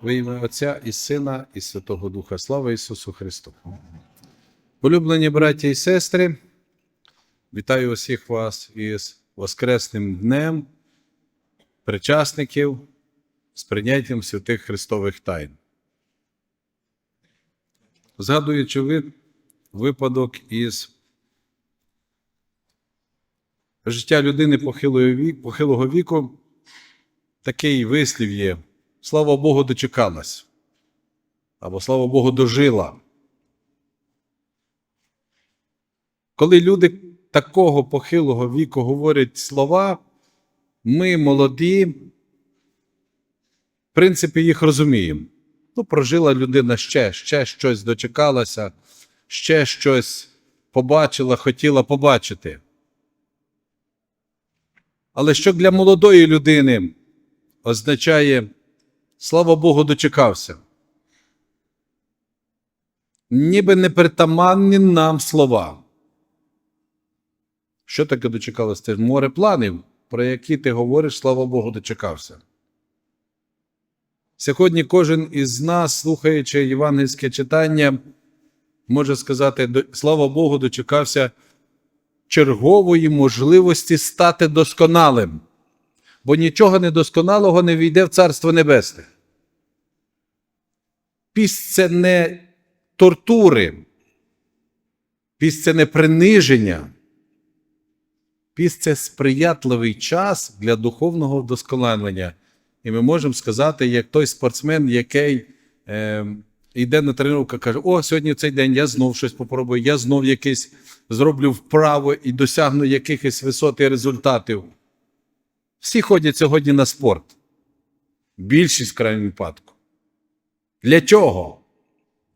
Во ім'я Отця і Сина, і Святого Духа. Слава Ісусу Христу. Улюблені браті і сестри, вітаю усіх вас із Воскресним днем, причасників з прийняттям святих Христових тайн. Згадуючи ви- випадок із життя людини похилого віку, такий вислів є. Слава Богу, дочекалась. Або слава Богу, дожила. Коли люди такого похилого віку говорять слова, ми молоді, в принципі, їх розуміємо. Ну, прожила людина ще, ще щось дочекалася, ще щось побачила, хотіла побачити. Але що для молодої людини означає, слава Богу, дочекався? Ніби непритаманні нам слова. Що таке дочекалося? Це море планів, про які ти говориш, слава Богу, дочекався. Сьогодні кожен із нас, слухаючи євангельське читання, може сказати: слава Богу, дочекався чергової можливості стати досконалим, бо нічого недосконалого не війде в Царство Небесне. Піст це не тортури, піст це не приниження. Піст це сприятливий час для духовного вдосконалення. І ми можемо сказати, як той спортсмен, який е, йде на тренування, каже: О, сьогодні цей день я знов щось попробую, я знов якийсь зроблю вправо і досягну якихось висот і результатів. Всі ходять сьогодні на спорт. Більшість в крайньому випадку. Для чого?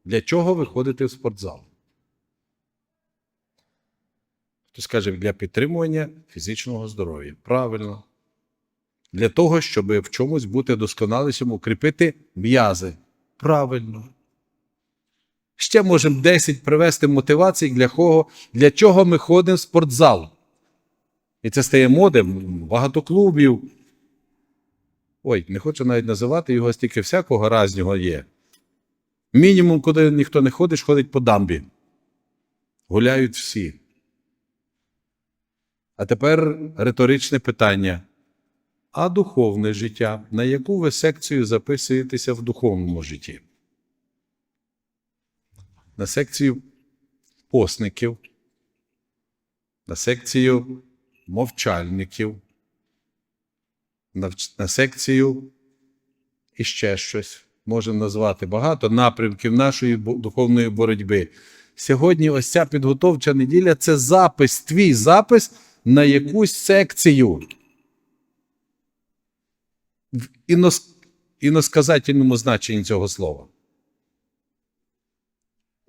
Для чого ви ходите в спортзал? Хтось каже, для підтримування фізичного здоров'я. Правильно. Для того, щоб в чомусь бути досконалішим, укріпити м'язи. Правильно. Ще можемо 10 привести мотивацій, для кого, для чого ми ходимо в спортзал. І це стає модем, багато клубів. Ой, не хочу навіть називати його, стільки всякого разнього є. Мінімум, куди ніхто не ходить, ходить по дамбі. Гуляють всі. А тепер риторичне питання. А духовне життя, на яку ви секцію записуєтеся в духовному житті? На секцію посників, на секцію мовчальників, на, секцію і ще щось. Можемо назвати багато напрямків нашої духовної боротьби. Сьогодні ось ця підготовча неділя це запис, твій запис на якусь секцію. В інос... іносказательному значенні цього слова.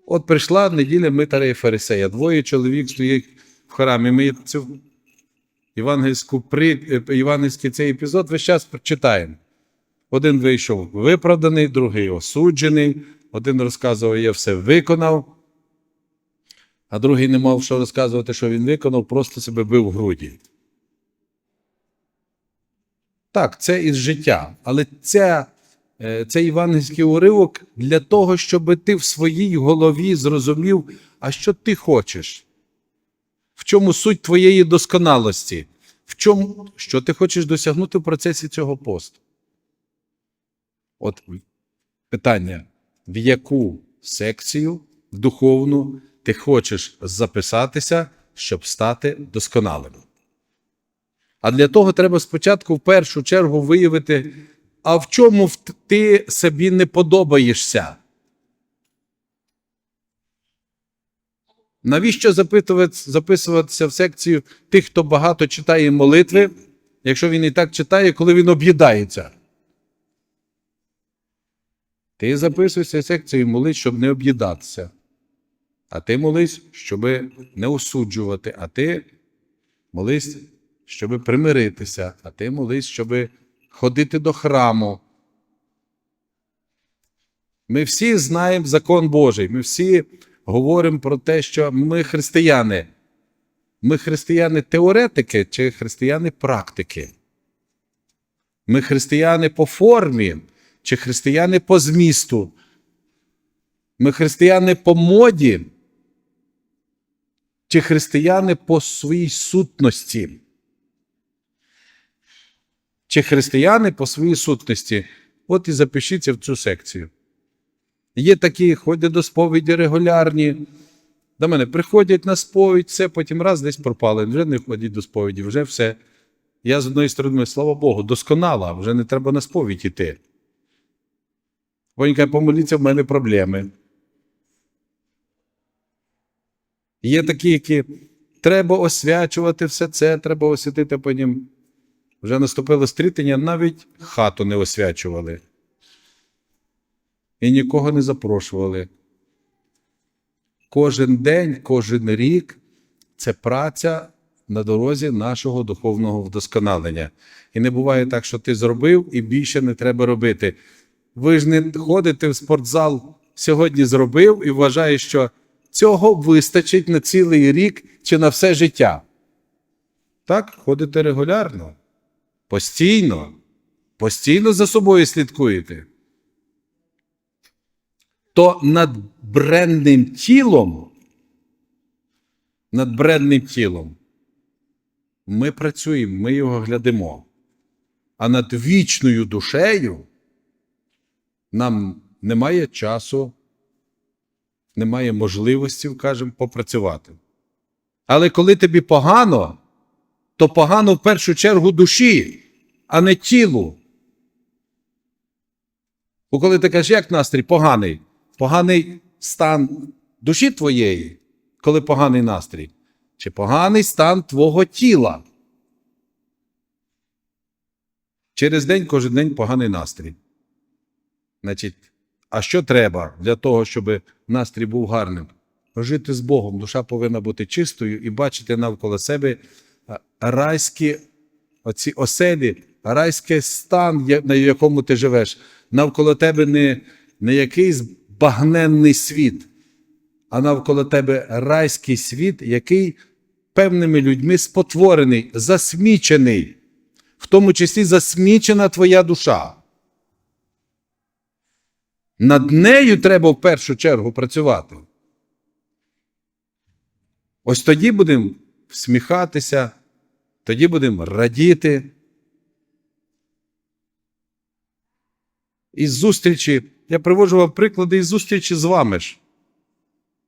От прийшла неділя Митаря і Фарисея. Двоє чоловік стоять в храмі. Ми цю євангельську при... е, євангельський цей епізод весь час читаємо. Один вийшов виправданий, другий осуджений, один розказував, я все виконав, а другий не мав що розказувати, що він виконав, просто себе бив в груді. Так, це із життя. Але ця, е, цей євангельський уривок для того, щоб ти в своїй голові зрозумів, а що ти хочеш, в чому суть твоєї досконалості, в чому, що ти хочеш досягнути в процесі цього посту. От питання, в яку секцію духовну ти хочеш записатися, щоб стати досконалим. А для того треба спочатку в першу чергу виявити, а в чому ти собі не подобаєшся. Навіщо записуватися в секцію тих, хто багато читає молитви, якщо він і так читає, коли він об'їдається? Ти записуйся в секцію молись, щоб не об'їдатися. А ти молись, щоб не осуджувати, а ти молись, щоб примиритися, а ти молись, щоб ходити до храму. Ми всі знаємо закон Божий, ми всі говоримо про те, що ми християни. Ми християни теоретики чи християни практики. Ми християни по формі, чи християни по змісту. Ми християни по моді, чи християни по своїй сутності. Чи християни по своїй сутності. От і запишіться в цю секцію. Є такі, ходять до сповіді регулярні. До мене приходять на сповідь, все, потім раз десь пропали. Вже не ходять до сповіді, вже все. Я з одної сторони, слава Богу, досконала, вже не треба на сповідь іти. Вони каже, помоліться, в мене проблеми. Є такі, які треба освячувати все це, треба освятити потім. Вже наступило стрітення, навіть хату не освячували. І нікого не запрошували. Кожен день, кожен рік це праця на дорозі нашого духовного вдосконалення. І не буває так, що ти зробив і більше не треба робити. Ви ж не ходите в спортзал сьогодні зробив і вважаєте, що цього вистачить на цілий рік чи на все життя. Так, ходите регулярно, постійно, постійно за собою слідкуєте. То над бренним тілом, над бренним тілом ми працюємо, ми його глядимо. А над вічною душею нам немає часу, немає можливості, кажемо, попрацювати. Але коли тобі погано, то погано в першу чергу душі, а не тілу. Бо коли ти кажеш, як настрій поганий, поганий стан душі твоєї, коли поганий настрій, чи поганий стан твого тіла. Через день кожен день поганий настрій. Значить, а що треба для того, щоб настрій був гарним? Жити з Богом. Душа повинна бути чистою і бачити навколо себе а, райські оці оселі, райський стан, на якому ти живеш. Навколо тебе не, не якийсь багненний світ, а навколо тебе райський світ, який певними людьми спотворений, засмічений, в тому числі засмічена твоя душа. Над нею треба в першу чергу працювати. Ось тоді будемо всміхатися, тоді будемо радіти. Із зустрічі, я приводжу вам приклади із зустрічі з вами ж.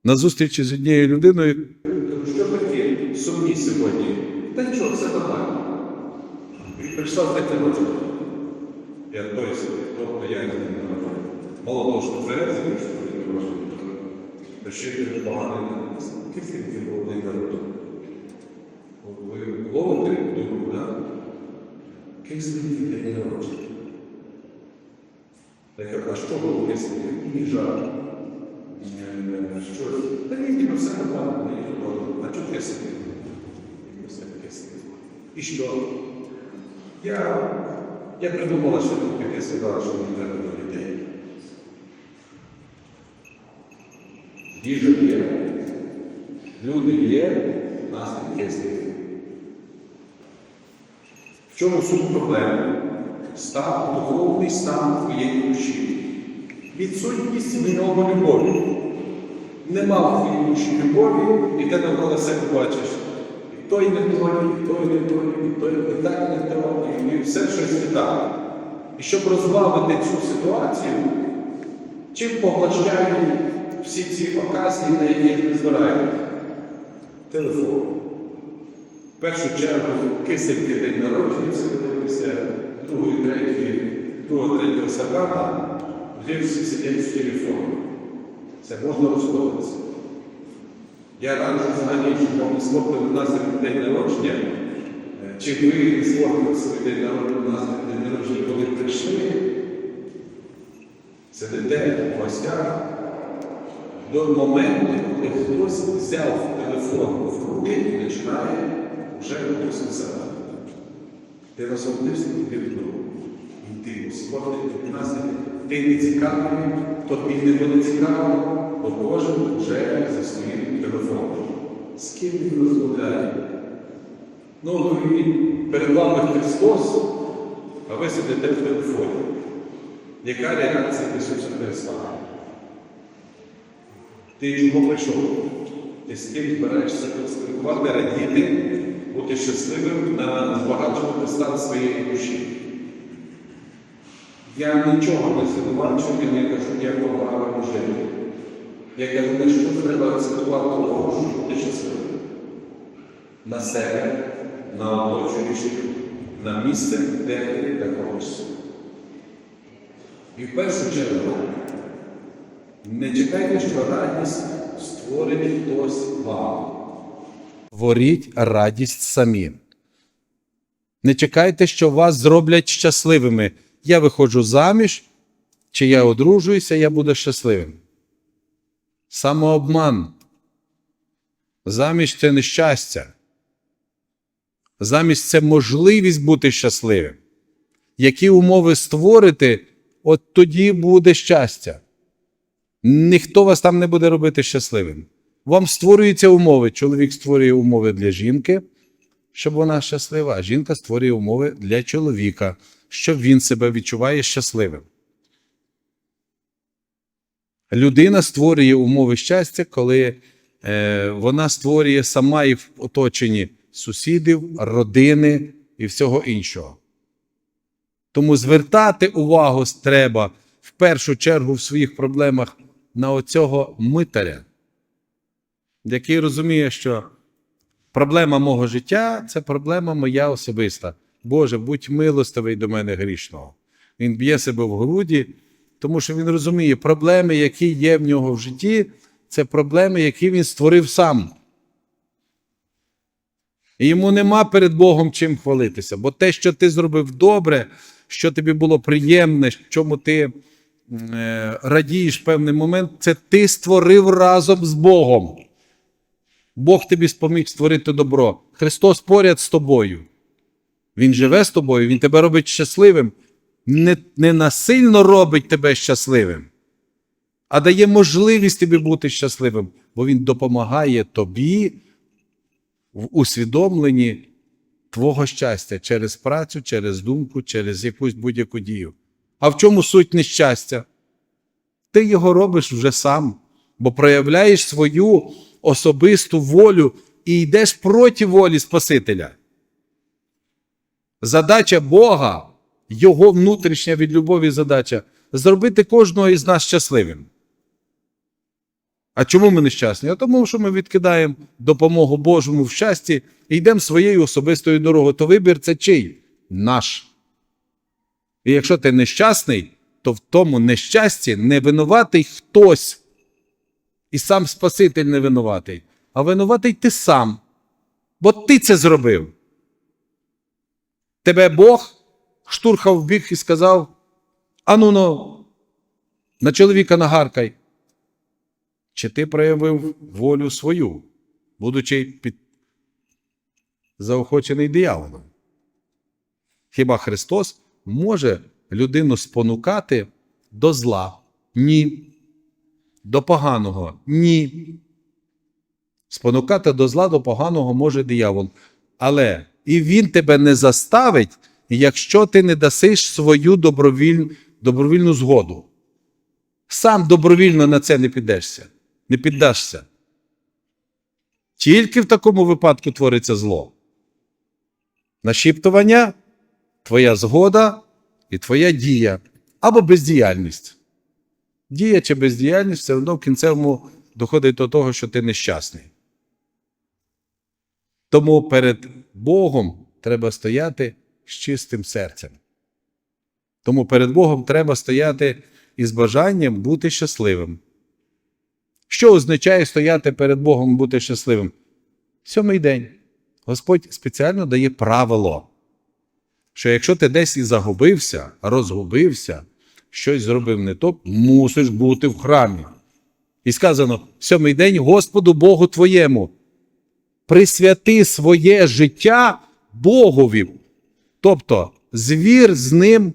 На зустрічі з однією людиною. Що такі сумні сьогодні? Та нічого, все нормально. Прийшла з таким років. Я той тобто я не знаю. Мало того, що не можу. Та ще й дуже поганий. Скільки ти був день народу? Ви ловите думку, так? Який свій день народження? Так, а що було, якщо їжа? Е, Щось. Та ні, ніби все нормально, нормально. А чого ти сидів? І таке сидів. І що? Я, я придумала, що тут таке сказала, що не треба до людей. Їжа є, люди є, наслідки є слід. В чому суть проблеми? Стан, духовний стан твоєї душі. Відсутність ньому любові. Нема в твоїй душі любові, і ти навколо себе бачиш. І той не той, і той не той, і той і так не той, і все щось не так. І щоб розбавити цю ситуацію, чим поглощають всі ці оказії, на яких не збирають? Телефон. В першу чергу кисельки день народження, це дивишся, другої, третьої, другого, третього вже всі сидять з телефоном. Це можна розходитися. Я раджу взагалі, щоб не слухали нас день народження, чи ви не слухали свій день народження нас день народження, коли прийшли, сидите в гостях, до моменту, коли хтось взяв телефон в руки і починає вже хтось писати. Ти розсудився тобі від рук. І ти сходить від нас, ти не цікавий, тобі не буде цікаво, бо кожен вже за своїм телефоном. З ким він розмовляє? Ну, перед вами Христос, а ви сидите в телефоні. Яка реакція Ісуса Христа? Ти чого прийшов? Ти з ким збираєшся спілкувати, радіти, бути щасливим на збагачувати стан своєї душі. Я нічого не звинувачую, я не кажу ніякого правильного життя. Я кажу, на що треба акцентувати увагу, щоб бути щасливим. На себе, на оточуючих, на місце, де ти знаходишся. І в першу чергу, не чекайте, що радість створить хтось вам. Творіть радість самі. Не чекайте, що вас зроблять щасливими. Я виходжу заміж, чи я одружуюся, я буду щасливим. Самообман. Заміж це нещастя. Замість це можливість бути щасливим. Які умови створити, от тоді буде щастя. Ніхто вас там не буде робити щасливим. Вам створюються умови. Чоловік створює умови для жінки, щоб вона щаслива, а жінка створює умови для чоловіка, щоб він себе відчуває щасливим. Людина створює умови щастя, коли е, вона створює сама і в оточенні сусідів, родини і всього іншого. Тому звертати увагу треба в першу чергу в своїх проблемах на оцього митаря, який розуміє, що проблема мого життя це проблема моя особиста. Боже, будь милостивий до мене грішного. Він б'є себе в груді, тому що він розуміє, проблеми, які є в нього в житті, це проблеми, які він створив сам. І йому нема перед Богом чим хвалитися, бо те, що ти зробив добре, що тобі було приємне, чому ти е, радієш певний момент, це ти створив разом з Богом. Бог тобі споміг створити добро. Христос поряд з тобою. Він живе з тобою, Він тебе робить щасливим. Не, не насильно робить тебе щасливим, а дає можливість тобі бути щасливим, бо Він допомагає тобі в усвідомленні твого щастя через працю, через думку, через якусь будь-яку дію. А в чому суть нещастя? Ти його робиш вже сам, бо проявляєш свою особисту волю і йдеш проти волі Спасителя. Задача Бога, Його внутрішня від любові задача зробити кожного із нас щасливим. А чому ми нещасні? А тому, що ми відкидаємо допомогу Божому в щасті і йдемо своєю особистою дорогою. То вибір це чий? Наш. І якщо ти нещасний, то в тому нещасті не винуватий хтось. І сам Спаситель не винуватий, а винуватий ти сам. Бо ти це зробив. Тебе Бог штурхав в бік і сказав: Ану ну, на чоловіка нагаркай. Чи ти проявив волю свою, будучи під... заохочений дияволом? Хіба Христос може людину спонукати до зла? Ні. До поганого? Ні. Спонукати до зла, до поганого може диявол. Але і він тебе не заставить, якщо ти не дасиш свою добровіль... добровільну згоду. Сам добровільно на це не підешся, не піддашся. Тільки в такому випадку твориться зло. Нашіптування, твоя згода і твоя дія або бездіяльність. Дія чи бездіяльність все одно в кінцевому доходить до того, що ти нещасний. Тому перед Богом треба стояти з чистим серцем. Тому перед Богом треба стояти із бажанням бути щасливим. Що означає стояти перед Богом бути щасливим? Сьомий день. Господь спеціально дає правило, що якщо ти десь і загубився, розгубився, щось зробив не то, мусиш бути в храмі. І сказано: сьомий день Господу Богу твоєму. Присвяти своє життя Богові. Тобто звір з ним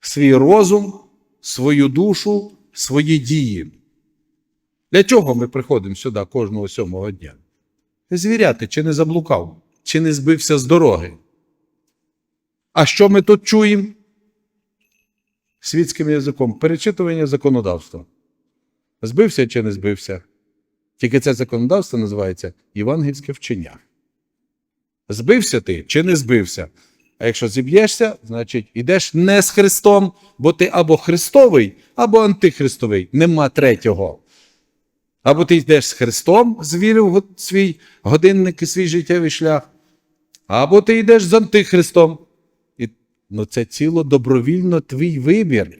свій розум, свою душу, свої дії. Для чого ми приходимо сюди кожного сьомого дня? Звіряти, чи не заблукав, чи не збився з дороги. А що ми тут чуємо? Світським язиком перечитування законодавства. Збився чи не збився? Тільки це законодавство називається євангельське вчення. Збився ти чи не збився? А якщо зіб'єшся, значить ідеш не з Христом, бо ти або Христовий, або антихристовий. Нема третього. Або ти йдеш з Христом, звірив свій годинник і свій життєвий шлях, або ти йдеш з антихристом. Ну, це ціло добровільно твій вибір.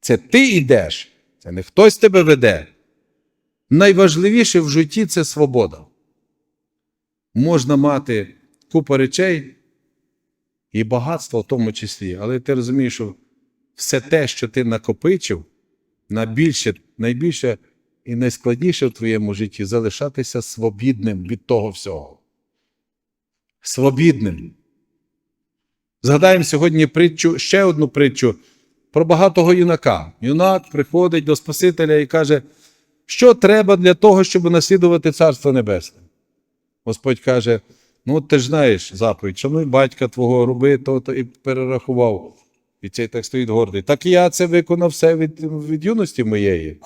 Це ти йдеш, це не хтось тебе веде. Найважливіше в житті це свобода. Можна мати купу речей і багатство в тому числі, але ти розумієш, що все те, що ти накопичив, на більше, найбільше і найскладніше в твоєму житті залишатися свобідним від того всього. Свобідним. Згадаємо сьогодні притчу, ще одну притчу про багатого юнака. Юнак приходить до Спасителя і каже, що треба для того, щоб наслідувати Царство Небесне. Господь каже: ну, ти ж знаєш заповідь, шануй батька твого, роби то-то і перерахував. І цей так стоїть гордий. Так я це виконав все від, від юності моєї.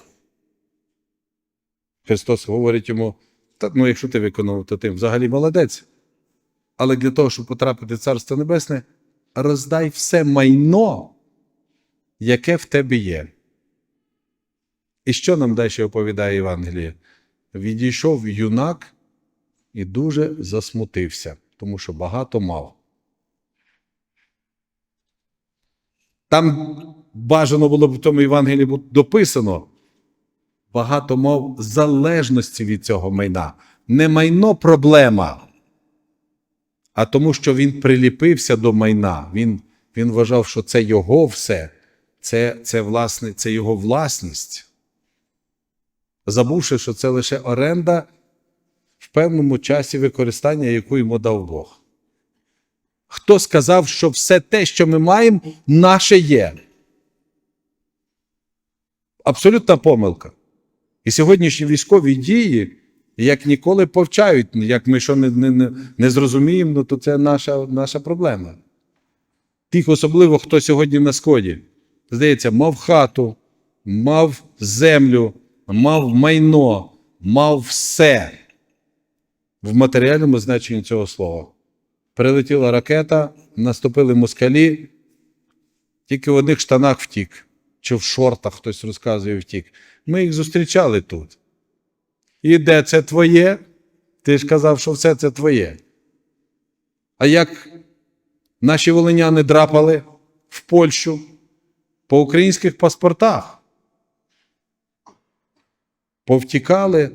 Христос говорить йому: та, ну, якщо ти виконав, то ти взагалі молодець. Але для того, щоб потрапити в Царство Небесне, роздай все майно, яке в тебе є. І що нам далі оповідає Євангеліє? Відійшов юнак і дуже засмутився, тому що багато мав. Там бажано було б в тому Євангелії дописано. Багато мав залежності від цього майна. Не майно проблема, а тому, що він приліпився до майна. Він, він вважав, що це його все, це, це, власне, це його власність. Забувши, що це лише оренда в певному часі використання, яку йому дав Бог. Хто сказав, що все те, що ми маємо, наше є? Абсолютна помилка. І сьогоднішні військові дії, як ніколи, повчають, як ми що не, не, не, зрозуміємо, ну, то це наша, наша проблема. Тих, особливо, хто сьогодні на сході, здається, мав хату, мав землю, мав майно, мав все в матеріальному значенні цього слова. Прилетіла ракета, наступили москалі, тільки в одних штанах втік, чи в шортах хтось розказує втік. Ми їх зустрічали тут. І де це твоє? Ти ж казав, що все це твоє. А як наші волиняни драпали в Польщу по українських паспортах? Повтікали.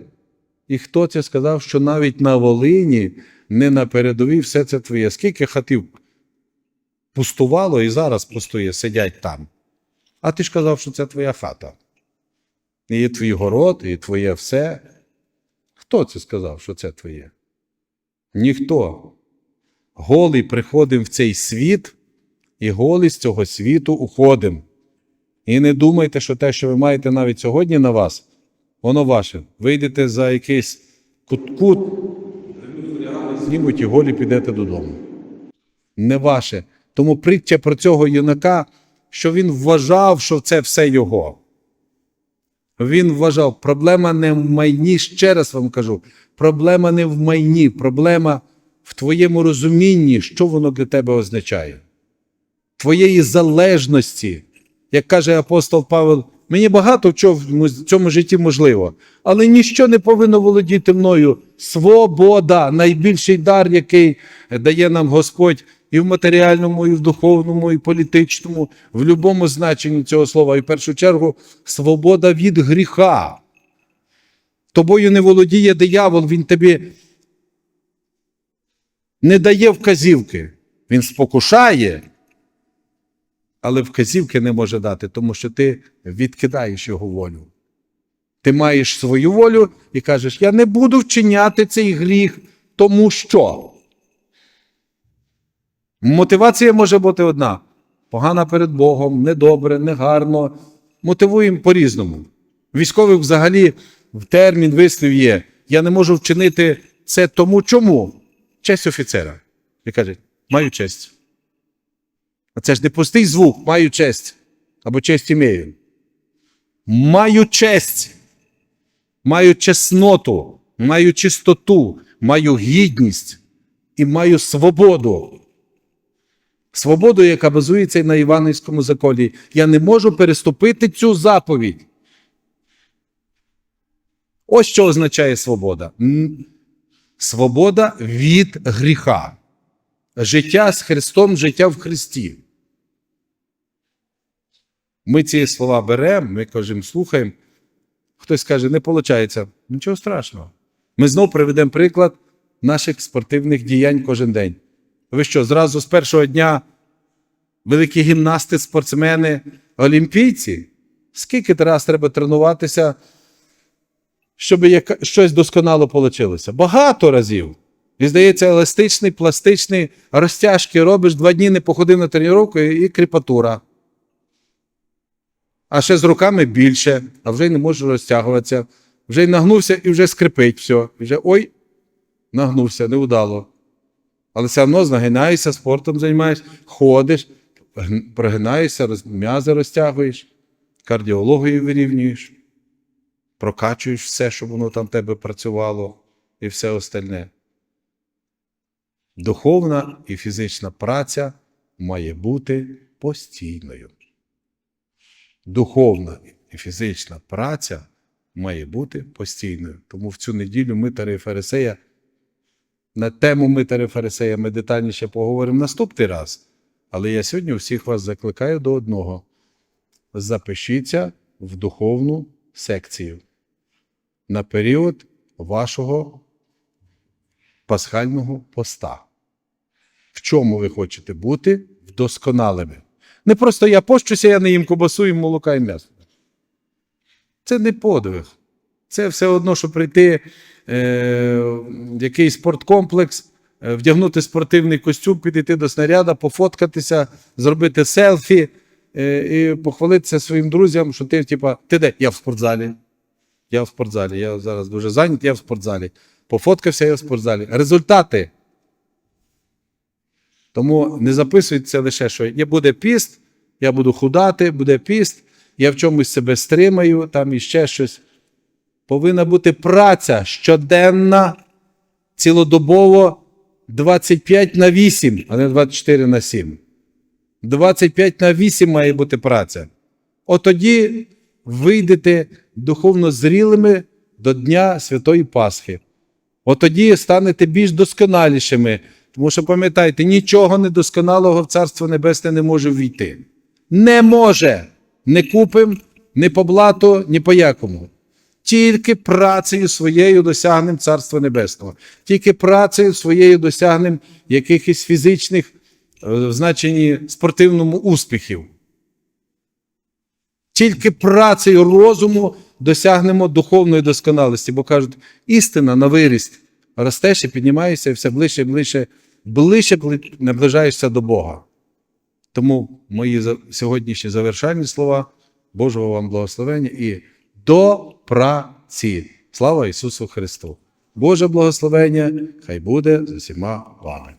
І хто це сказав, що навіть на Волині, не на передовій, все це твоє. Скільки хатів пустувало і зараз пустує, сидять там. А ти ж казав, що це твоя хата. І твій город, і твоє все. Хто це сказав, що це твоє? Ніхто. Голий приходимо в цей світ, і голий з цього світу уходимо. І не думайте, що те, що ви маєте навіть сьогодні на вас, воно ваше. Вийдете за якийсь кут-кут, знімуть і голі підете додому. Не ваше. Тому притча про цього юнака, що він вважав, що це все його. Він вважав, проблема не в майні, ще раз вам кажу, проблема не в майні, проблема в твоєму розумінні, що воно для тебе означає. Твоєї залежності, як каже апостол Павел, мені багато чого в цьому житті можливо, але ніщо не повинно володіти мною. Свобода найбільший дар, який дає нам Господь і в матеріальному, і в духовному, і політичному, в будь-якому значенні цього слова. І в першу чергу свобода від гріха. Тобою не володіє диявол, він тобі не дає вказівки. Він спокушає, але вказівки не може дати, тому що ти відкидаєш його волю. Ти маєш свою волю і кажеш: я не буду вчиняти цей гріх, тому що. Мотивація може бути одна: погана перед Богом, недобре, негарно. Мотивуємо по-різному. Військових взагалі в термін вислів є: я не можу вчинити це тому чому? Честь офіцера. І каже, маю честь. А це ж не пустий звук, маю честь. Або честь імею. Маю честь, маю чесноту, маю чистоту, маю гідність і маю свободу. Свободу, яка базується на Іванівському законі. Я не можу переступити цю заповідь. Ось що означає свобода. Свобода від гріха. Життя з Христом, життя в Христі. Ми ці слова беремо, ми кажемо, слухаємо. Хтось каже, не виходить. Нічого страшного. Ми знов приведемо приклад наших спортивних діянь кожен день. Ви що, зразу з першого дня великі гімнасти, спортсмени, олімпійці? Скільки раз треба тренуватися, щоб щось досконало вийшло? Багато разів. І здається, еластичний, пластичний, розтяжки робиш, два дні не походив на тренування і кріпатура. А ще з руками більше, а вже й не можеш розтягуватися. Вже й нагнувся і вже скрипить все. І вже ой, нагнувся, невдало. Але все одно нагинаєшся, спортом займаєшся, ходиш, прогинаєшся, м'язи розтягуєш, кардіологію вирівнюєш, прокачуєш все, щоб воно там в тебе працювало і все остальне. Духовна і фізична праця має бути постійною. Духовна і фізична праця має бути постійною. Тому в цю неділю митаря і фарисея на тему митаря фарисея ми детальніше поговоримо наступний раз. Але я сьогодні всіх вас закликаю до одного: запишіться в духовну секцію на період вашого пасхального поста. В чому ви хочете бути вдосконалими? Не просто я пощуся, я не їм кобасу і молока і м'ясо. Це не подвиг. Це все одно, що прийти е, в якийсь спорткомплекс, е, вдягнути спортивний костюм, підійти до снаряда, пофоткатися, зробити селфі е, і похвалитися своїм друзям, що ти, типа, ти де? Я в спортзалі. Я в спортзалі. Я зараз дуже зайнятий, я в спортзалі. Пофоткався, я в спортзалі. Результати. Тому не записуйте лише, що є буде піст, я буду худати, буде піст, я в чомусь себе стримаю, там іще щось. Повинна бути праця щоденна, цілодобово 25 на 8, а не 24 на 7. 25 на 8 має бути праця. От тоді вийдете духовно зрілими до Дня Святої Пасхи. От тоді станете більш досконалішими. Тому що пам'ятайте, нічого недосконалого в Царство Небесне не може війти. Не може. Не купим, ні по блату, ні по якому. Тільки працею своєю досягнемо Царства Небесного. Тільки працею своєю досягнемо якихось фізичних, е, в значенні спортивному успіхів. Тільки працею розуму досягнемо духовної досконалості, бо кажуть, істина на виріст. Ростеш і піднімаєшся і все ближче ближче, ближче наближаєшся до Бога. Тому мої сьогоднішні завершальні слова Божого вам благословення і до праці. Слава Ісусу Христу! Боже благословення, хай буде з усіма вами.